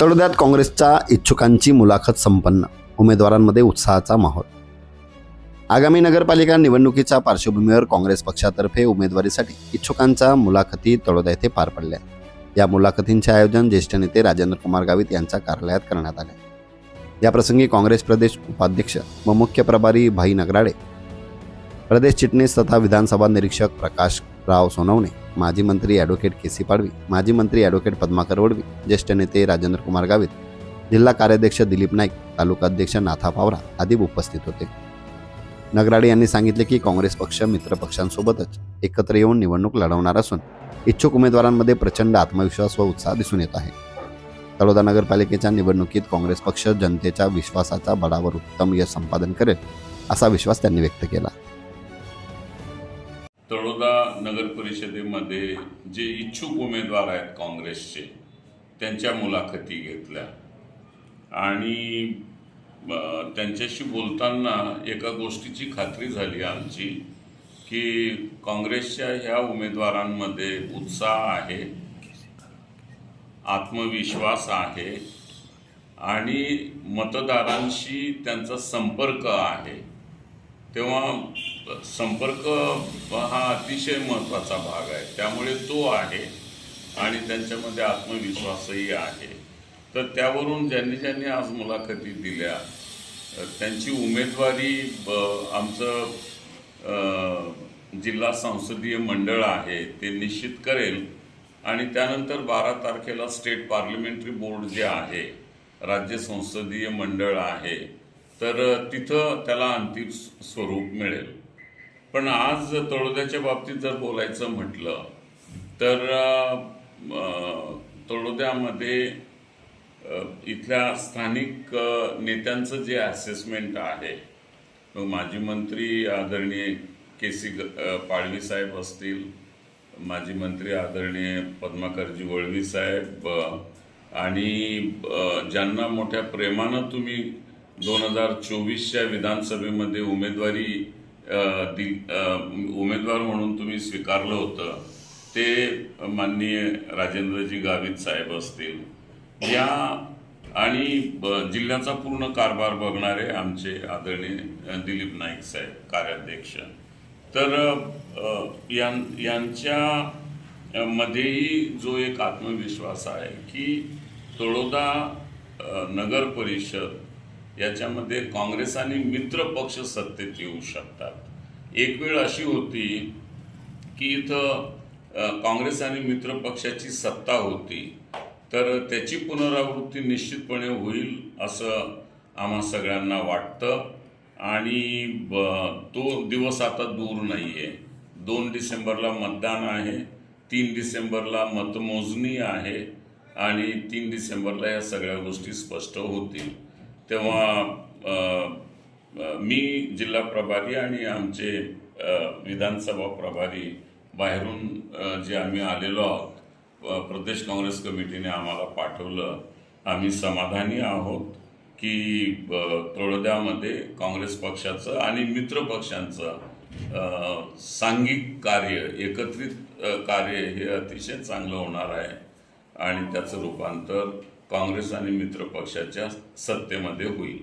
तळोद्यात काँग्रेसच्या इच्छुकांची मुलाखत संपन्न. उमेदवारांमध्ये उत्साहाचा माहोल. आगामी नगरपालिका निवडणुकीच्या पार्श्वभूमीवर काँग्रेस पक्षातर्फे उमेदवारीसाठी इच्छुकांच्या मुलाखती तळोदा येथे पार पडल्या. या मुलाखतींचे आयोजन ज्येष्ठ नेते राजेंद्र कुमार गावित यांच्या कार्यालयात करण्यात आले. याप्रसंगी काँग्रेस प्रदेश उपाध्यक्ष व मुख्य प्रभारी भाई नगराडे प्रदेश चिटणीस तथा विधानसभा निरीक्षक प्रकाश राव सोनवणे माजी मंत्री ॲडव्होकेट के सी पाडवी माजी मंत्री ॲडव्होकेट पद्माकर वडवी ज्येष्ठ नेते राजेंद्र कुमार गावित जिल्हा कार्याध्यक्ष दिलीप नाईक तालुका अध्यक्ष नाथा पावरा आदी उपस्थित होते. नगराडे यांनी सांगितले की काँग्रेस पक्ष मित्रपक्षांसोबतच एकत्र येऊन निवडणूक लढवणार असून इच्छुक उमेदवारांमध्ये प्रचंड आत्मविश्वास व उत्साह दिसून येत आहे. तळोदा नगरपालिकेच्या निवडणुकीत काँग्रेस पक्ष जनतेच्या विश्वासाचा बळावर उत्तम यश संपादन करेल असा विश्वास त्यांनी व्यक्त केला. तळोदा नगर परिषदेमध्ये जे इच्छुक उमेदवार आहेत काँग्रेसचे त्यांच्या मुलाखती घेतल्या. आणि त्यांच्याशी बोलताना एका गोष्टीची खात्री झाली आमची की काँग्रेसच्या ह्या उमेदवारांमध्ये उत्साह आहे आत्मविश्वास आहे आणि मतदारांशी त्यांचा संपर्क आहे. तेव्हा संपर्क हा अतिशय महत्त्वाचा भाग आहे. त्यामुळे तो आहे आणि त्यांच्यामध्ये आत्मविश्वासही आहे. तर त्यावरून ज्यांनी ज्यांनी आज मुलाखती दिल्या त्यांची उमेदवारी ब- आमचं जिल्हा संसदीय मंडळ आहे ते निश्चित करेल. आणि त्यानंतर बारा तारखेला स्टेट पार्लमेंटरी बोर्ड जे आहे राज्य संसदीय मंडळ आहे तर तिथं त्याला अंतिम स्वरूप मिळेल. पण आज तळोद्याच्या बाबतीत जर बोलायचं म्हटलं तर तळोद्यामध्ये इथल्या स्थानिक नेत्यांचं जे असेसमेंट आहे मग माजी मंत्री आदरणीय के सी पाडवी साहेब असतील माजी मंत्री आदरणीय पद्माकरजी वळवी साहेब आणि ज्यांना मोठ्या प्रेमानं तुम्ही दोन हजार चोवीसच्या विधानसभेमध्ये उमेदवारी दि उमेदवार म्हणून तुम्ही स्वीकारलं होतं. ते माननीय राजेंद्रजी गावित साहेब असतील. या आणि जिल्ह्याचा पूर्ण कारभार बघणारे आमचे आदरणीय दिलीप नाईक साहेब कार्याध्यक्ष. तर यां- यांच्या मध्येही जो एक आत्मविश्वास आहे की तळोदा नगर परिषद याच्यामध्ये काँग्रेस आणि मित्र पक्ष सत्तेत येऊ शकतात. एक वेळ अशी होती की इथं काँग्रेस आणि मित्र पक्षाची सत्ता होती तर त्याची पुनरावृत्ती निश्चितपणे होईल असं आम्हा सगळ्यांना वाटतं. आणि ब- तो दिवस आता दूर नाही आहे दोन डिसेंबरला मतदान आहे तीन डिसेंबरला मतमोजणी आहे आणि तीन डिसेंबरला या सगळ्या गोष्टी स्पष्ट होतील. तेव्हा मी जिल्हा प्रभारी आणि आमचे विधानसभा प्रभारी बाहेरून जे आम्ही आलेलो आहोत प्रदेश काँग्रेस कमिटीने आम्हाला पाठवलं आम्ही समाधानी आहोत की तळोद्यामध्ये काँग्रेस पक्षाचं आणि मित्र पक्षांचं सांघिक कार्य एकत्रित कार्य हे अतिशय चांगलं होणार आहे. आणि त्याचं रूपांतर काँग्रेस आणि मित्र पक्षाच्या सत्तेमध्ये होईल.